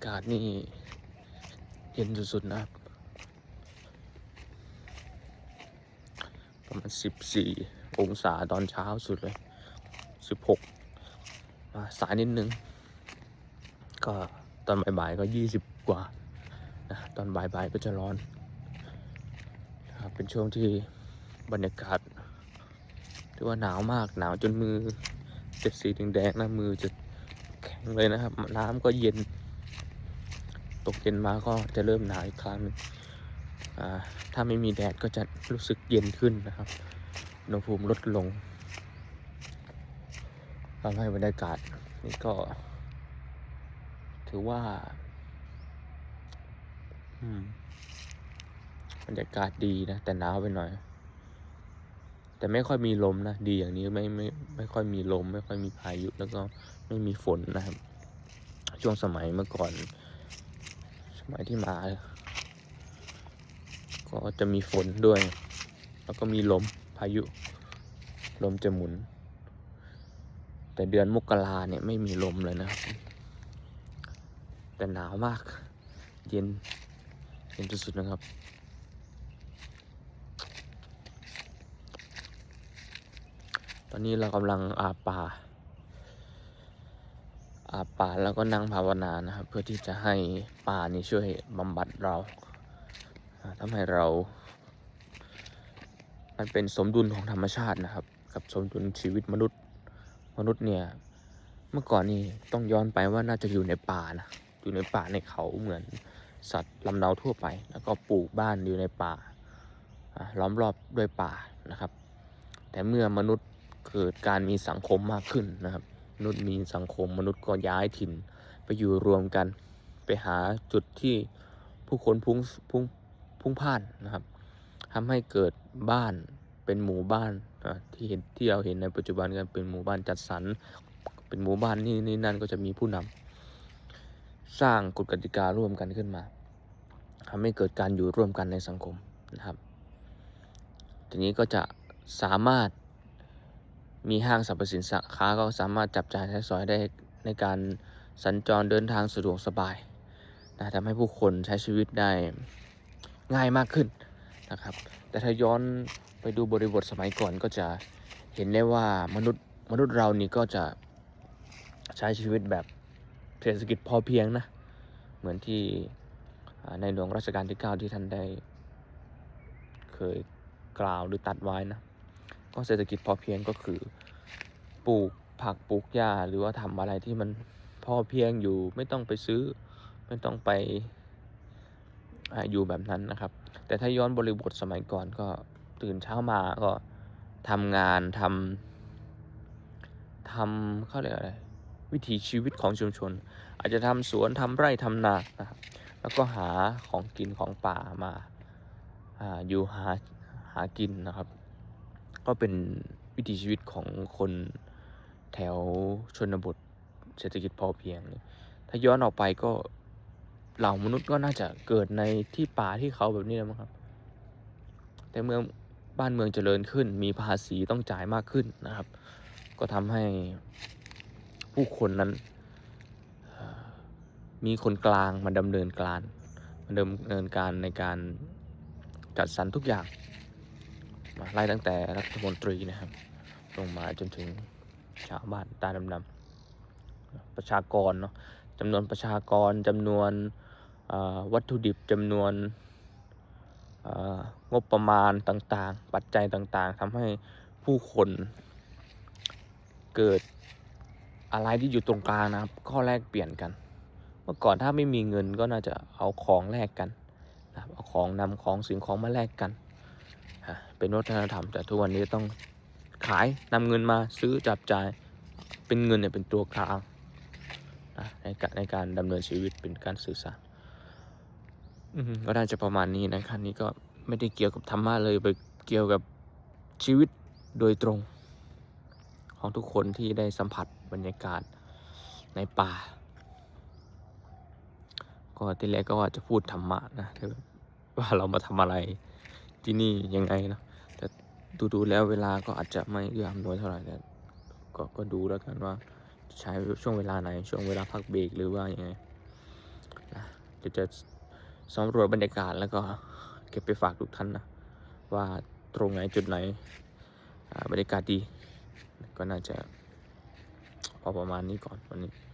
ากาศนี่เย็นสุดๆนะครับ ประมาณสิบสี่องศาตอนเช้าสุดเลยสิบหกมาสายนิดนึง ก็ตอนบ่ายๆก็ยี่สิบกว่านะตอนบ่ายๆก็จะร้อนนะครับเป็นช่วงที่บรรยากาศถือว่าหนาวมากหนาวจนมือเจ็ดสีแดงๆนะมือจะแข็งเลยนะครับ น้ำก็เย็น ตกเย็นมาก็จะเริ่มหนาวอีกครั้งหนึงอ่าถ้าไม่มีแดดก็จะรู้สึกเย็นขึ้นนะครับอุณหภูมิลดลงทำให้บรรยากาศนี่ก็ ถือว่า บรรยากาศดีนะ แต่หนาวไปหน่อย แต่ไม่ค่อยมีลมนะ ดีอย่างนี้ไม่ไม่ไม่ค่อยมีลม ไม่ค่อยมีพายุแล้วก็ไม่มีฝนนะครับ ช่วงสมัยเมื่อก่อน สมัยที่มา ก็จะมีฝนด้วย แล้วก็มีลมพายุ ลมจะหมุน แต่เดือนมกราเนี่ยไม่มีลมเลยนะ แต่หนาวมาก เย็น เย็นสุดๆนะครับตอนนี้เรากำลังอาป่า ป่าแล้วก็นั่งภาวนานะครับ เพื่อที่จะให้ป่านี่ช่วยบำบัดเราอ่าทำให้เรา มันเป็นสมดุลของธรรมชาตินะครับ กับสมดุลชีวิตมนุษย์ มนุษย์เนี่ย เมื่อก่อนนี่ต้องย้อนไปว่าน่าจะอยู่ในป่านะ อยู่ในป่าในเขาเหมือนสัตว์ลำเนาทั่วไป แล้วก็ปลูกบ้านอยู่ในป่าล้อมรอบด้วยป่านะครับ แต่เมื่อมนุษย์เกิดการมีสังคมมากขึ้นนะครับ นุษย์มีสังคมมนุษย์ก็ย้ายถิ่น ไปอยู่รวมกันไปหาจุดที่ผู้คนพุ่งพุ่งพุ่งพ่านนะครับทำให้เกิดบ้านเป็นหมู่บ้านที่เห็นที่เราเห็นในปัจจุบันกันเป็นหมู่บ้านจัดสรรเป็นหมู่บ้านนี่นี่นั่นก็จะมีผู้นำสร้างกฎกติการ่วมกันขึ้นมาทำให้เกิดการอยู่ร่วมกันในสังคมนะครับทีนี้ก็จะสามารถ มีห้างสรรพสินค้าก็สามารถจับจ่ายใช้สอยได้ในการสัญจรเดินทางสะดวกสบายนะทำให้ผู้คนใช้ชีวิตได้ง่ายมากขึ้นนะครับ แต่ถ้าย้อนไปดูบริบทสมัยก่อนก็จะเห็นได้ว่ามนุษย์มนุษย์เรานี่ก็จะใช้ชีวิตแบบเศรษฐกิจพอเพียงนะ เหมือนที่ในหลวงรัชกาลที่ 9 ที่ท่านได้เคยกล่าวหรือตัดไว้นะ ก็เศรษฐกิจพอเพียงก็คือปลูกผักปลูกหญ้าหรือว่าทำอะไรที่มันพอเพียงอยู่ไม่ต้องไปซื้อ ไม่ต้องไปอาอยู่แบบนั้นนะครับ แต่ถ้าย้อนบริบทสมัยก่อนก็ตื่นเช้ามาก็ทำงานทำทำเขาเรียกอะไรวิถีชีวิตของชุมชน อาจจะทำสวนทำไร่ทำนานะครับแล้วก็หาของกินของป่ามาอาอยู่หาหากินนะครับ ก็เป็นวิถีชีวิตของคนแถวชนบทเศรษฐกิจพอเพียงเนี่ยถ้าย้อนออกไปก็เหล่ามนุษย์ก็น่าจะเกิดในที่ป่าที่เขาแบบนี้แล้วมั้งครับ แต่เมื่อบ้านเมืองเจริญขึ้น มีภาษีต้องจ่ายมากขึ้นนะครับ ก็ทำให้ผู้คนนั้นมีคนกลางมาดำเนินการมาดำเนินการในการจัดสรรทุกอย่าง มาไล่ตั้งแต่รัฐมนตรีนะครับ ลงมาจนถึงชาวบ้านตาดำๆประชากรเนาะจำนวนประชากรจำนวนวัตถุดิบจำนวนงบประมาณต่างๆ ปัจจัยต่างๆทำให้ผู้คนเกิดอะไรที่อยู่ตรงกลางนะครับ ข้อแลกเปลี่ยนกัน เมื่อก่อนถ้าไม่มีเงินก็น่าจะเอาของแลกกันนะครับเอาของนำของสิ่งของมาแลกกัน เป็นวัฒนธรรมแต่ทุกวันนี้ต้องขายนำเงินมาซื้อจับจ่ายเป็นเงินเนี่ยเป็นตัวกลางนะในการในการดำเนินชีวิตเป็นการสื่อสารก็น่าจะประมาณนี้นะครับนี่ก็ไม่ได้เกี่ยวกับธรรมะเลยไปเกี่ยวกับชีวิตโดยตรง ของทุกคนที่ได้สัมผัสบรรยากาศในป่า ก็ที่แรกก็ว่าจะพูดธรรมะนะว่าเรามาทำอะไร ที่นี่ยังไงนะแต่ดูดูแล้วเวลาก็อาจจะไม่เอื้ออำนวยเท่าไหร่แต่ก็ก็ดูแล้วกันว่าใช้ช่วงเวลาไหนช่วงเวลาพักเบรกหรือว่ายังไงนะเจะสำรวจบรรยากาศแล้วก็เก็บไปฝากทุกท่านนะว่าตรงไหนจุดไหนบรรยากาศดี ก็น่าจะพอประมาณนี้ก่อนวันนี้